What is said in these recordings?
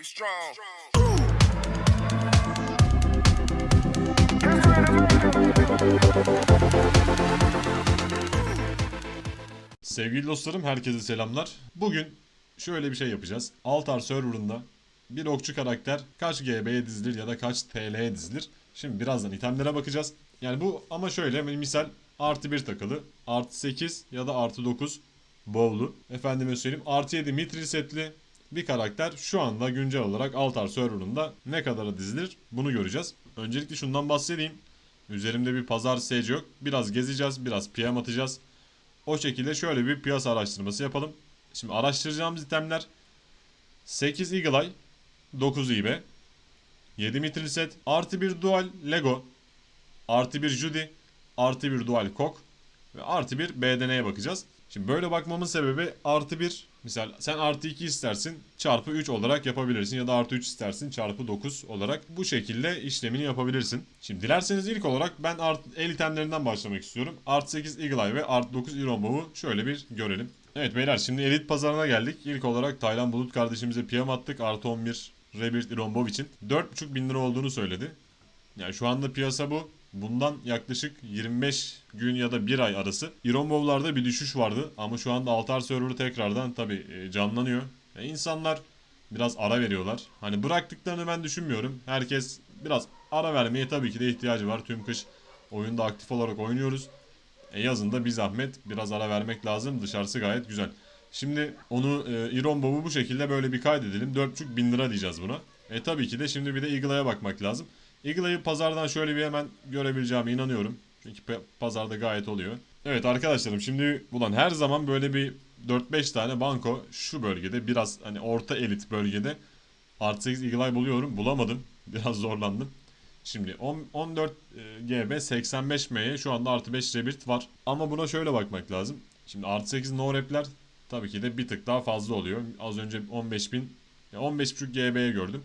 Be strong. Sevgili dostlarım herkese selamlar. Bugün şöyle bir şey yapacağız. Altar serverında bir okçu karakter kaç GB'ye dizilir ya da kaç TL'ye dizilir. Şimdi birazdan itemlere bakacağız. Yani bu ama şöyle misal artı 1 takılı, artı 8 ya da artı 9 bowlu. Efendime söyleyeyim artı 7 mitril setli bir karakter şu anda güncel olarak Altar serverında ne kadara dizilir bunu göreceğiz. Öncelikle şundan bahsedeyim. Üzerimde bir pazar seyirci yok. Biraz gezeceğiz, biraz PM atacağız. O şekilde şöyle bir piyasa araştırması yapalım. Şimdi araştıracağımız itemler 8 Eagle Eye, 9 IB, 7 mitril set, artı bir dual Lego, artı bir Judy, artı bir dual Kok ve artı bir BDN'ye bakacağız. Şimdi böyle bakmamın sebebi artı bir misal sen artı 2 istersin çarpı 3 olarak yapabilirsin ya da artı 3 istersin çarpı 9 olarak bu şekilde işlemini yapabilirsin. Şimdi dilerseniz ilk olarak ben art, el itemlerinden başlamak istiyorum. Artı 8 Eagle Eye ve artı 9 Iron Bow'u şöyle bir görelim. Evet beyler şimdi elit pazarına geldik. İlk olarak Taylan Bulut kardeşimize PM attık. Artı 11 Rebirth Iron Bow için. 4.5 bin lira olduğunu söyledi. Yani şu anda piyasa bu. Bundan yaklaşık 25 gün ya da 1 ay arası Iron Bow'larda bir düşüş vardı. Ama şu anda Altar serverı tekrardan tabi canlanıyor. E, insanlar biraz ara veriyorlar. Hani bıraktıklarını ben düşünmüyorum. Herkes biraz ara vermeye tabii ki de ihtiyacı var. Tüm kış oyunda aktif olarak oynuyoruz. E yazında bir zahmet biraz ara vermek lazım. Dışarısı gayet güzel. Şimdi onu e, Iron Bow'u bu şekilde böyle bir kaydedelim. 4.5 bin lira diyeceğiz buna. E tabii ki de şimdi bir de Eagle'aya bakmak lazım. Eagle'ayı pazardan şöyle bir hemen görebileceğime inanıyorum. Çünkü pazarda gayet oluyor. Evet arkadaşlarım şimdi bulan her zaman böyle bir 4-5 tane banko şu bölgede biraz hani orta elit bölgede artı 8 Eagle buluyorum. Bulamadım. Biraz zorlandım. Şimdi 10, 14 e, GB 85 M'ye şu anda artı 5 Rebirth var. Ama buna şöyle bakmak lazım. Şimdi artı 8 no rep'ler tabii ki de bir tık daha fazla oluyor. Az önce 15.000 ya 15.5 GB'ye gördüm.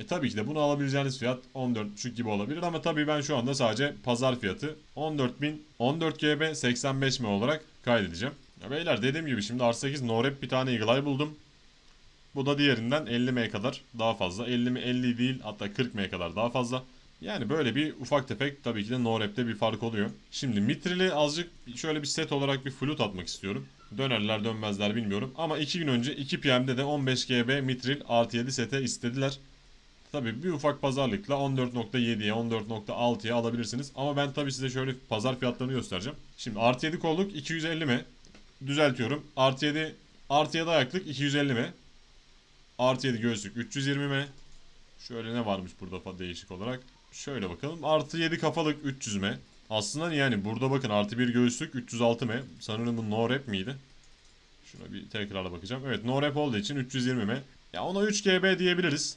E tabii ki de bunu alabileceğiniz fiyat 14.5 gibi olabilir ama tabii ben şu anda sadece pazar fiyatı 14.000 14 GB 85 M olarak kaydedeceğim. Ya beyler dediğim gibi şimdi R8 no rep bir tane Eagle buldum. Bu da diğerinden 50 M kadar daha fazla. 50 mi 50 değil hatta 40 M kadar daha fazla. Yani böyle bir ufak tefek tabii ki de no rap'te bir fark oluyor. Şimdi Mitril'i azıcık şöyle bir set olarak bir flute atmak istiyorum. Dönerler dönmezler bilmiyorum. Ama 2 gün önce 2 PM'de de 15 GB Mitril artı 7 sete istediler. Tabii bir ufak pazarlıkla 14.7'ye 14.6'ya alabilirsiniz. Ama ben tabii size şöyle pazar fiyatlarını göstereceğim. Şimdi artı 7 kolluk 250 mi? Düzeltiyorum. Artı 7 artı 7 ayaklık 250 mi? Artı 7 göğüslük 320 mi? Şöyle ne varmış burada değişik olarak? Şöyle bakalım. Artı 7 kafalık 300 mi? Aslında yani burada bakın artı 1 göğüslük 306 mi? Sanırım bu no rap miydi? Şuna bir tekrarla bakacağım. Evet no rap olduğu için 320 mi? Ya ona 3 GB diyebiliriz.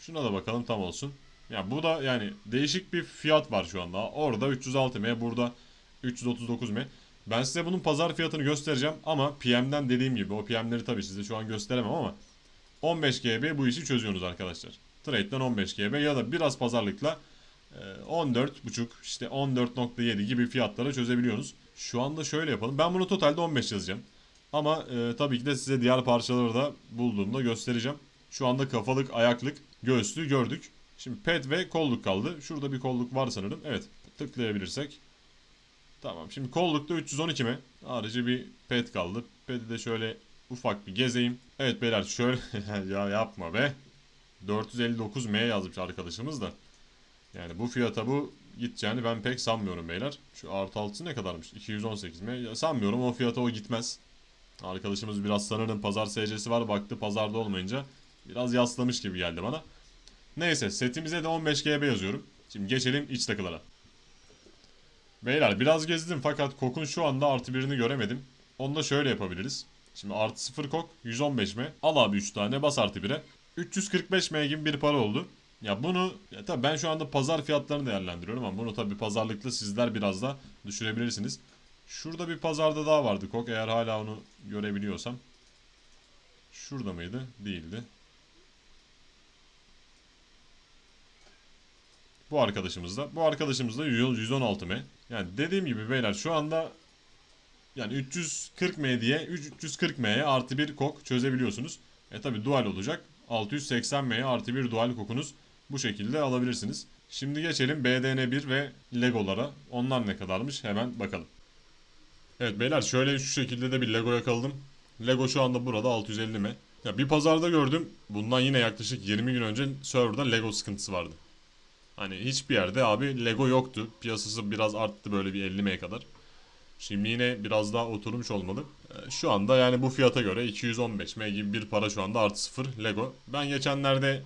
Şuna da bakalım tam olsun. Ya bu da yani değişik bir fiyat var şu anda. Orada 306 M, burada 339 M. Ben size bunun pazar fiyatını göstereceğim ama PM'den dediğim gibi o PM'leri tabii size şu an gösteremem ama 15 GB bu işi çözüyorsunuz arkadaşlar. Trade'den 15 GB ya da biraz pazarlıkla e, 14.5 işte 14.7 gibi fiyatlara çözebiliyorsunuz. Şu anda şöyle yapalım. Ben bunu totalde 15 yazacağım. Ama e, tabii ki de size diğer parçaları da bulduğumda göstereceğim. Şu anda kafalık, ayaklık, göğüslüğü gördük. Şimdi pet ve kolluk kaldı. Şurada bir kolluk var sanırım. Evet tıklayabilirsek. Tamam şimdi kollukta 312 mi? Harici bir pet kaldı. Pet'i de şöyle ufak bir gezeyim. Evet beyler şöyle ya yapma be. 459M yazmış arkadaşımız da. Yani bu fiyata bu gideceğini ben pek sanmıyorum beyler. Şu artı altısı ne kadarmış? 218M. Ya sanmıyorum o fiyata o gitmez. Arkadaşımız biraz sanırım pazar SC'si var. Baktı pazarda olmayınca biraz yaslamış gibi geldi bana. Neyse setimize de 15 GB yazıyorum. Şimdi geçelim iç takılara. Beyler biraz gezdim fakat kokun şu anda artı birini göremedim. Onu da şöyle yapabiliriz. Şimdi artı 0 kok 115 m. Al abi 3 tane bas artı 1'e. 345 m gibi bir para oldu. Ya bunu ya tabii ben şu anda pazar fiyatlarını değerlendiriyorum ama bunu tabii pazarlıklı sizler biraz da düşürebilirsiniz. Şurada bir pazarda daha vardı kok eğer hala onu görebiliyorsam. Şurada mıydı? Değildi. Bu arkadaşımız da. Bu arkadaşımız da 116 m. Yani dediğim gibi beyler şu anda yani 340 m diye 340 m'ye artı bir kok çözebiliyorsunuz. E tabi dual olacak. 680M'ye artı bir dual kokunuz bu şekilde alabilirsiniz. Şimdi geçelim BDN1 ve Legolara. Onlar ne kadarmış hemen bakalım. Evet beyler şöyle şu şekilde de bir Lego yakaladım. Lego şu anda burada 650 m. Ya bir pazarda gördüm. Bundan yine yaklaşık 20 gün önce serverda Lego sıkıntısı vardı. Hani hiçbir yerde abi Lego yoktu. Piyasası biraz arttı böyle bir 50 m'ye kadar. Şimdi yine biraz daha oturmuş olmalı. Ee, Şu anda yani bu fiyata göre 215 M gibi bir para şu anda artı sıfır Lego. Ben geçenlerde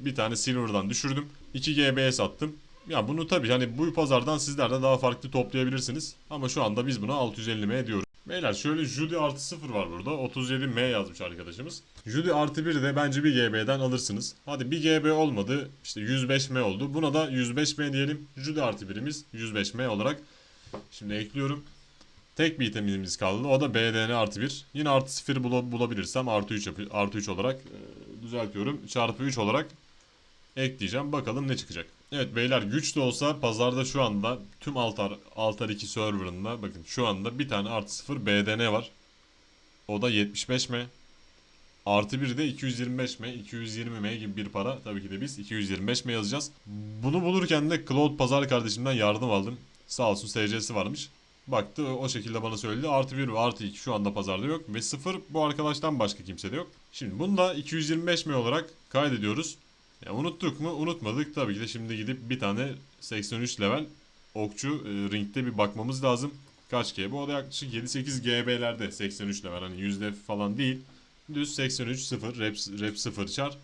e, bir tane Silver'dan düşürdüm. 2 GB'ye sattım. Ya bunu tabii hani bu pazardan sizler de daha farklı toplayabilirsiniz. Ama şu anda biz buna 650 M diyoruz. Beyler şöyle Judy artı 0 var burada. 37 M yazmış arkadaşımız. Judy artı 1 de bence 1 GB'den alırsınız. Hadi 1 GB olmadı. İşte 105 M oldu. Buna da 105 M diyelim. Judy artı 1'imiz 105 M olarak. Şimdi ekliyorum. Tek bir iteminimiz kaldı. O da BDN artı 1. Yine artı 0 bula- bulabilirsem artı 3, yapı- artı 3 olarak e, düzeltiyorum. Çarpı 3 olarak ekleyeceğim. Bakalım ne çıkacak. Evet beyler güç de olsa pazarda şu anda tüm Altar, Altar 2 serverında bakın şu anda bir tane artı 0 BDN var. O da 75 m. Artı bir de 225 m, 220 m gibi bir para. Tabii ki de biz 225 m yazacağız. Bunu bulurken de Cloud Pazar kardeşimden yardım aldım. Sağ olsun SC'si varmış. Baktı o şekilde bana söyledi. Artı 1 ve artı 2 şu anda pazarda yok. Ve 0 bu arkadaştan başka kimsede yok. Şimdi bunu da 225 m olarak kaydediyoruz. Ya unuttuk mu? Unutmadık. Tabii ki de şimdi gidip bir tane 83 level okçu e, ringde bir bakmamız lazım. Kaç GB? O da yaklaşık 7-8 GB'lerde 83 level. Hani yüzde falan değil. Düz 83 0 rep, rep 0 çar.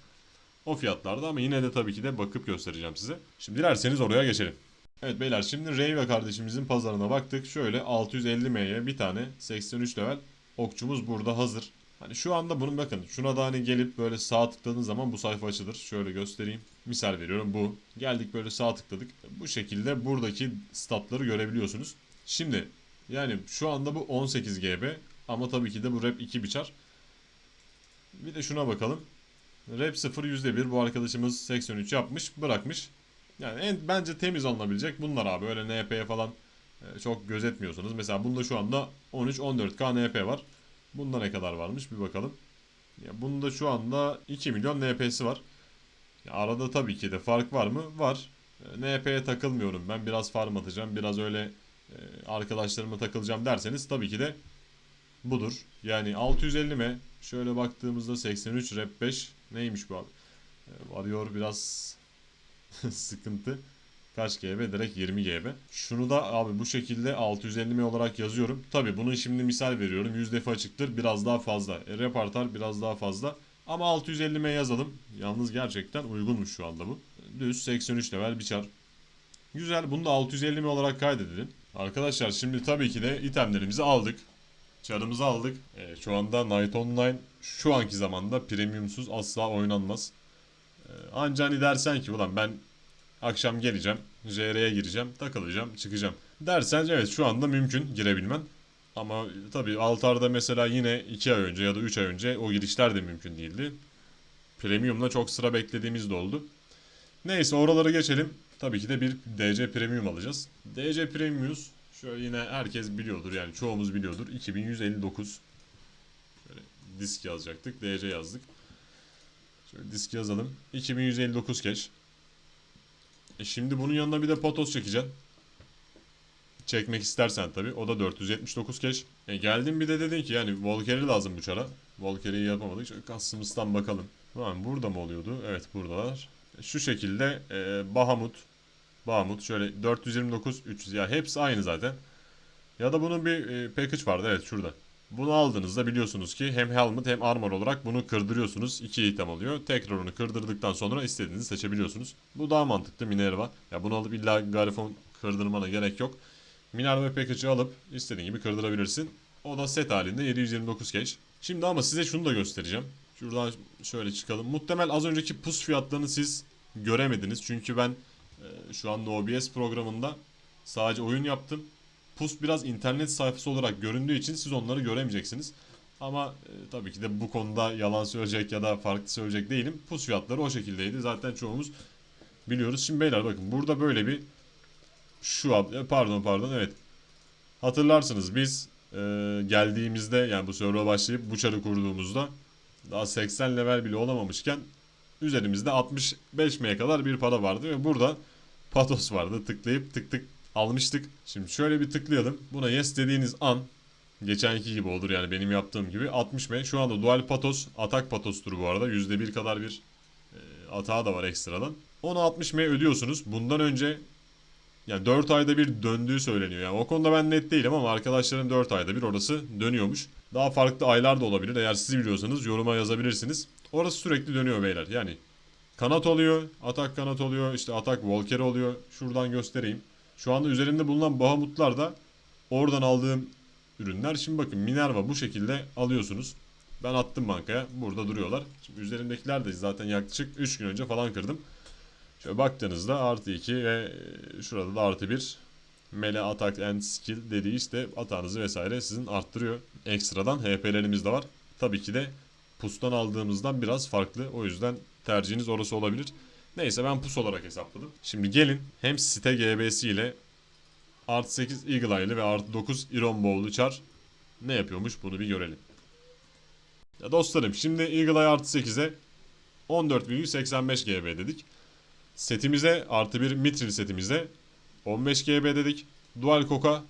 O fiyatlarda ama yine de tabii ki de bakıp göstereceğim size. Şimdi dilerseniz oraya geçelim. Evet beyler şimdi Reyve kardeşimizin pazarına baktık. Şöyle 650M'ye bir tane 83 level okçumuz burada hazır. Hani şu anda bunun bakın şuna da hani gelip böyle sağ tıkladığınız zaman bu sayfa açılır. Şöyle göstereyim. Misal veriyorum bu. Geldik böyle sağ tıkladık. Bu şekilde buradaki statları görebiliyorsunuz. Şimdi yani şu anda bu 18 GB ama tabii ki de bu rep 2 biçar. Bir de şuna bakalım. Rep 0 %1 bu arkadaşımız 83 yapmış bırakmış. Yani en bence temiz alınabilecek bunlar abi. Öyle NP'ye falan e, çok gözetmiyorsunuz. Mesela bunda şu anda 13-14K NP var. Bunda ne kadar varmış bir bakalım. Ya bunda şu anda 2 milyon NP'si var. Ya arada tabii ki de fark var mı? Var. E, NP'ye takılmıyorum ben. Biraz farm atacağım. Biraz öyle e, arkadaşlarıma takılacağım derseniz tabii ki de budur. Yani 650 mi? Şöyle baktığımızda 83 rep 5 neymiş bu abi? E, Varıyor biraz sıkıntı. Kaç GB? Direkt 20 GB. Şunu da abi bu şekilde 650 mi olarak yazıyorum. Tabi bunun şimdi misal veriyorum. Yüzdefi açıktır. Biraz daha fazla. E, rep biraz daha fazla. Ama 650 mi yazalım. Yalnız gerçekten uygunmuş şu anda bu. Düz 83 level bir çar. Güzel. Bunu da 650 mi olarak kaydedelim. Arkadaşlar şimdi tabii ki de itemlerimizi aldık. Çarımızı aldık. E, şu anda Night Online şu anki zamanda premiumsuz asla oynanmaz. E, anca hani dersen ki ulan ben akşam geleceğim, JR'ye gireceğim, takılacağım, çıkacağım. Dersen evet şu anda mümkün girebilmen. Ama tabii altarda mesela yine 2 ay önce ya da 3 ay önce o girişler de mümkün değildi. Premium'la çok sıra beklediğimiz de oldu. Neyse oralara geçelim. Tabii ki de bir DC Premium alacağız. DC Premium'uz şöyle yine herkes biliyordur yani çoğumuz biliyordur. 2159. Şöyle disk yazacaktık. DC yazdık. Şöyle disk yazalım. 2159 cache. E şimdi bunun yanına bir de potos çekeceksin. Çekmek istersen tabi. O da 479 cache. E geldin bir de dedin ki yani Volker'i lazım bu çara. Volker'i yapamadık. Customs'tan bakalım. Tamam burada mı oluyordu? Evet buradalar. E, Şu şekilde e, Bahamut. Bahamut şöyle 429 300 ya hepsi aynı zaten. Ya da bunun bir e, package vardı evet şurada. Bunu aldığınızda biliyorsunuz ki hem helmet hem armor olarak bunu kırdırıyorsunuz. İki item alıyor. Tekrar onu kırdırdıktan sonra istediğinizi seçebiliyorsunuz. Bu daha mantıklı Minerva. Ya bunu alıp illa Garifon kırdırmana gerek yok. Minerva package'ı alıp istediğin gibi kırdırabilirsin. O da set halinde 729 cash. Şimdi ama size şunu da göstereceğim. Şuradan şöyle çıkalım. Muhtemel az önceki pus fiyatlarını siz göremediniz. Çünkü ben e, şu anda OBS programında sadece oyun yaptım. Pus biraz internet sayfası olarak göründüğü için siz onları göremeyeceksiniz. Ama e, tabii ki de bu konuda yalan söyleyecek ya da farklı söyleyecek değilim. Pus fiyatları o şekildeydi. Zaten çoğumuz biliyoruz. Şimdi beyler bakın burada böyle bir şu ab- e, pardon pardon evet. Hatırlarsınız biz e, geldiğimizde yani bu server'a başlayıp bu çarı kurduğumuzda Daha 80 level bile olamamışken üzerimizde 65 M'ye kadar bir para vardı ve burada patos vardı. Tıklayıp tık tık almıştık. Şimdi şöyle bir tıklayalım. Buna yes dediğiniz an geçenki gibi olur yani benim yaptığım gibi 60 M. Şu anda dual patos atak patostur bu arada. %1 kadar bir e, atağı da var ekstradan. Onu 60 M ödüyorsunuz. Bundan önce yani 4 ayda bir döndüğü söyleniyor. Yani o konuda ben net değilim ama arkadaşların 4 ayda bir orası dönüyormuş. Daha farklı aylar da olabilir. Eğer siz biliyorsanız yoruma yazabilirsiniz. Orası sürekli dönüyor beyler. Yani kanat oluyor, atak kanat oluyor, işte atak Volker oluyor. Şuradan göstereyim. Şu anda üzerimde bulunan Bahamutlar da oradan aldığım ürünler. Şimdi bakın Minerva bu şekilde alıyorsunuz. Ben attım bankaya. Burada duruyorlar. Şimdi üzerimdekiler de zaten yaklaşık 3 gün önce falan kırdım. Şöyle baktığınızda artı 2 ve e, şurada da artı 1 Mele attack and skill dediği işte atağınızı vesaire sizin arttırıyor. Ekstradan HP'lerimiz de var. Tabii ki de pustan aldığımızdan biraz farklı. O yüzden tercihiniz orası olabilir. Neyse ben pus olarak hesapladım. Şimdi gelin hem site GB'si ile artı 8 Eagle Eye'lı ve artı 9 Iron Bowl'lu çar ne yapıyormuş bunu bir görelim. Ya dostlarım şimdi Eagle Eye artı 8'e 14,85 GB dedik. Setimize artı bir Mithril setimize 15 GB dedik. Dual Coca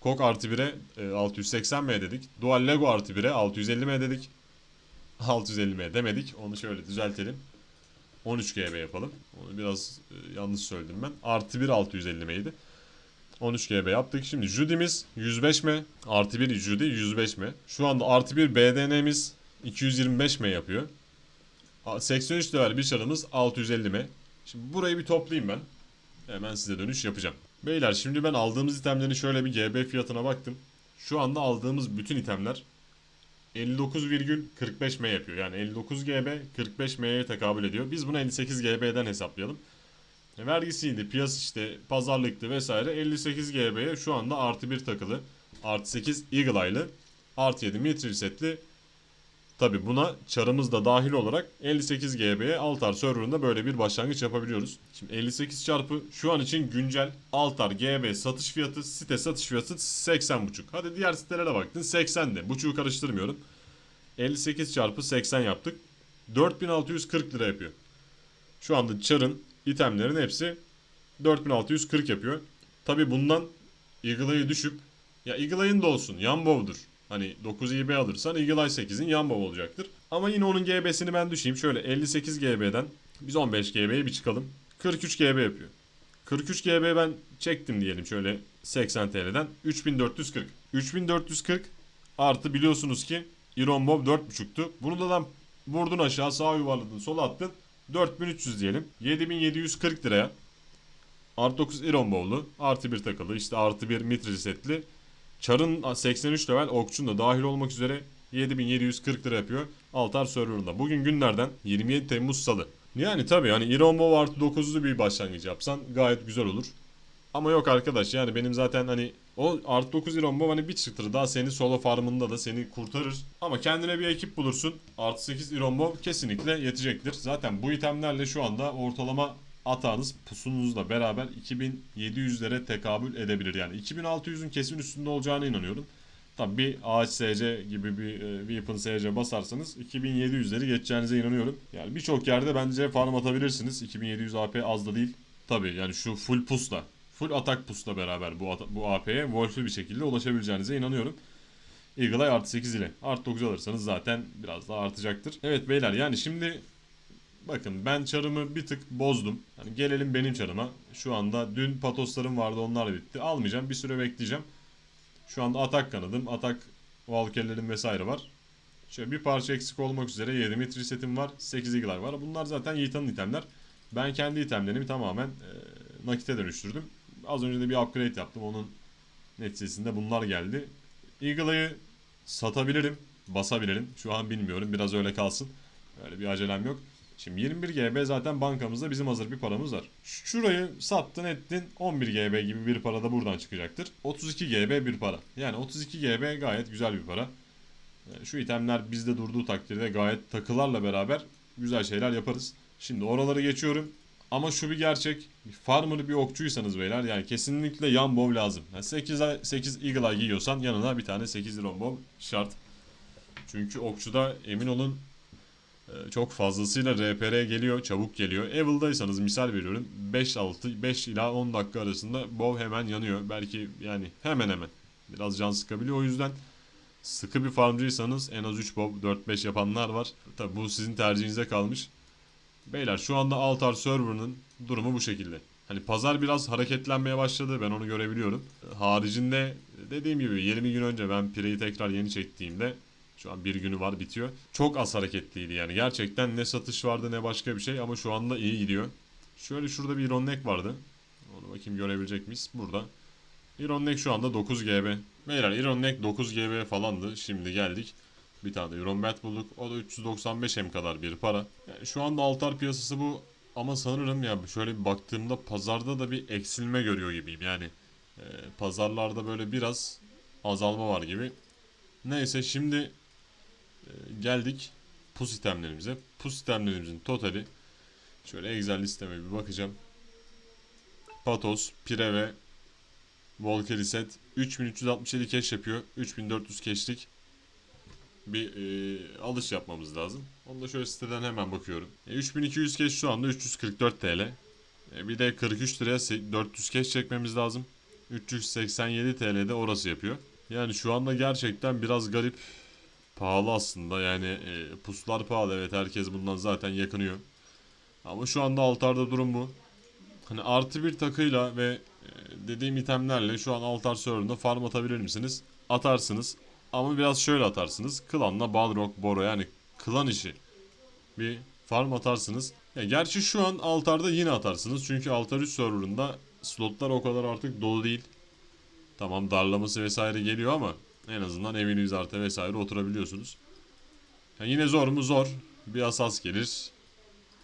Kok artı 1'e e, 680 M dedik. Dual Lego artı 1'e 650 M dedik. 650 M demedik. Onu şöyle düzeltelim. 13 GB yapalım. Onu biraz e, yanlış söyledim ben. Artı 1 650 M'ydi. 13 GB yaptık. Şimdi Judy'miz 105 M. Artı 1 Judy 105 M. Şu anda artı 1 BDN'miz 225 M yapıyor. A- 83 level bir çarımız 650 M. Şimdi burayı bir toplayayım ben. Hemen size dönüş yapacağım. Beyler şimdi ben aldığımız itemlerin şöyle bir GB fiyatına baktım. Şu anda aldığımız bütün itemler 59,45 M yapıyor. Yani 59 GB 45 M'ye tekabül ediyor. Biz bunu 58 GB'den hesaplayalım. E, Vergisiydi, piyas işte pazarlıktı vesaire 58 GB'ye şu anda artı 1 takılı. Artı 8 Eagle Eye'lı. Artı 7 Mithril setli. Tabi buna çarımız da dahil olarak 58 GB'ye Altar serverında böyle bir başlangıç yapabiliyoruz. Şimdi 58 çarpı şu an için güncel Altar GB satış fiyatı site satış fiyatı 80.5. Hadi diğer sitelere baktın 80 de. Buçuğu karıştırmıyorum. 58 çarpı 80 yaptık. 4640 lira yapıyor. Şu anda çarın itemlerin hepsi 4640 yapıyor. Tabi bundan Eagle düşüp ya Eagle Eye'ın da olsun Yambow'dur. Hani 9 GB alırsan Eagle Eye 8'in Yambow olacaktır. Ama yine onun GB'sini ben düşeyim. Şöyle 58 GB'den biz 15 GB'ye bir çıkalım. 43 GB yapıyor. 43 GB ben çektim diyelim şöyle 80 TL'den. 3440. 3440 artı biliyorsunuz ki Iron Bob 4.5'tu. Bunu da lan vurdun aşağı sağ yuvarladın sola attın. 4300 diyelim. 7740 liraya. Artı 9 Iron Bowl'lu. Artı 1 takılı. işte artı 1 mitril setli. Char'ın 83 level okçun da dahil olmak üzere 7740 lira yapıyor. Altar serverında. Bugün günlerden 27 Temmuz Salı. Yani tabii hani Iron Bow artı 9'lu bir başlangıç yapsan gayet güzel olur. Ama yok arkadaş yani benim zaten hani o artı 9 Iron Bow hani bir çıtır daha seni solo farmında da seni kurtarır. Ama kendine bir ekip bulursun. Artı 8 Iron Bow kesinlikle yetecektir. Zaten bu itemlerle şu anda ortalama atağınız pusunuzla beraber 2700'lere tekabül edebilir. Yani 2600'ün kesin üstünde olacağına inanıyorum. Tabi bir ağaç SC gibi bir e, weapon SC basarsanız 2700'leri geçeceğinize inanıyorum. Yani birçok yerde bence farm atabilirsiniz. 2700 AP az da değil. Tabi yani şu full pusla, full atak pusla beraber bu, bu AP'ye wolf'lu bir şekilde ulaşabileceğinize inanıyorum. Eagle Eye artı 8 ile artı 9 alırsanız zaten biraz daha artacaktır. Evet beyler yani şimdi Bakın ben çarımı bir tık bozdum. Hani gelelim benim çarıma. Şu anda dün patoslarım vardı onlar bitti. Almayacağım bir süre bekleyeceğim. Şu anda atak kanadım. Atak valkerlerim vesaire var. Şöyle bir parça eksik olmak üzere 7 metre setim var. 8 eagle eye var. Bunlar zaten Yiğitan'ın itemler. Ben kendi itemlerimi tamamen e, nakite dönüştürdüm. Az önce de bir upgrade yaptım. Onun neticesinde bunlar geldi. Eagle Eye'ı satabilirim. Basabilirim. Şu an bilmiyorum. Biraz öyle kalsın. Öyle bir acelem yok. Şimdi 21 GB zaten bankamızda bizim hazır bir paramız var. Şurayı sattın ettin 11 GB gibi bir para da buradan çıkacaktır. 32 GB bir para. Yani 32 GB gayet güzel bir para. Ee, Şu itemler bizde durduğu takdirde gayet takılarla beraber güzel şeyler yaparız. Şimdi oraları geçiyorum. Ama şu bir gerçek. Farmer bir okçuysanız beyler yani kesinlikle yan bow lazım. Yani 8, 8 eagle eye giyiyorsan yanına bir tane 8 iron bow şart. Çünkü okçuda emin olun çok fazlasıyla RPR geliyor, çabuk geliyor. Evil'daysanız misal veriyorum 5-6 5 ila 10 dakika arasında bow hemen yanıyor. Belki yani hemen hemen biraz can sıkabiliyor. O yüzden sıkı bir farmcıysanız en az 3 bow 4-5 yapanlar var. Tabi bu sizin tercihinize kalmış. Beyler şu anda Altar server'ının durumu bu şekilde. Hani pazar biraz hareketlenmeye başladı ben onu görebiliyorum. Haricinde dediğim gibi 20 gün önce ben Pire'yi tekrar yeni çektiğimde şu an bir günü var bitiyor. Çok az hareketliydi yani. Gerçekten ne satış vardı ne başka bir şey ama şu anda iyi gidiyor. Şöyle şurada bir Iron Neck vardı. Onu bakayım görebilecek miyiz? Burada. Iron Neck şu anda 9 GB. Beyler Iron Neck 9 GB falandı. Şimdi geldik. Bir tane de Iron Bat bulduk. O da 395 M kadar bir para. Yani şu anda altar piyasası bu. Ama sanırım ya şöyle bir baktığımda pazarda da bir eksilme görüyor gibiyim. Yani e, pazarlarda böyle biraz azalma var gibi. Neyse şimdi geldik pus itemlerimize. Pus itemlerimizin totali şöyle Excel listeme bir bakacağım. Patos, Pire ve Volker set 3367 cash yapıyor. 3400 cash'lik bir e, alış yapmamız lazım. Onu da şöyle siteden hemen bakıyorum. E, 3200 cash şu anda 344 TL. E, bir de 43 liraya se- 400 cash çekmemiz lazım. 387 TL de orası yapıyor. Yani şu anda gerçekten biraz garip. Pahalı aslında yani e, puslar pahalı evet herkes bundan zaten yakınıyor. Ama şu anda altarda durum bu. Hani artı bir takıyla ve e, dediğim itemlerle şu an altar serverında farm atabilir misiniz? Atarsınız. Ama biraz şöyle atarsınız. Klanla Balrog, Boro yani klan işi. Bir farm atarsınız. Ya gerçi şu an altarda yine atarsınız. Çünkü altar 3 serverında slotlar o kadar artık dolu değil. Tamam darlaması vesaire geliyor ama en azından eviniz artı vesaire oturabiliyorsunuz. Ya yine zor mu? Zor. Bir asas gelir.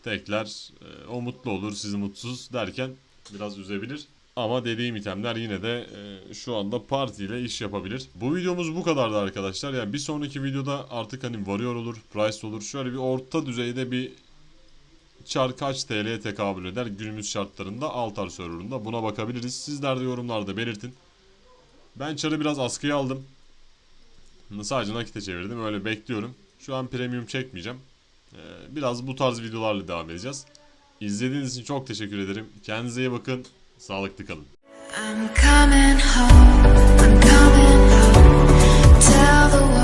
Tekler. e, o mutlu olur, sizi mutsuz derken biraz üzebilir. Ama dediğim itemler yine de e, şu anda partiyle iş yapabilir. Bu videomuz bu kadardı arkadaşlar. Yani bir sonraki videoda artık hani Warrior olur, Price olur. Şöyle bir orta düzeyde bir çar kaç TL'ye tekabül eder günümüz şartlarında Altar serverında buna bakabiliriz. Sizler de yorumlarda belirtin. Ben çarı biraz askıya aldım. Sadece nakite çevirdim. Öyle bekliyorum. Şu an premium çekmeyeceğim. Ee, biraz bu tarz videolarla devam edeceğiz. İzlediğiniz için çok teşekkür ederim. Kendinize iyi bakın. Sağlıklı kalın. I'm coming home. I'm coming home. Tell the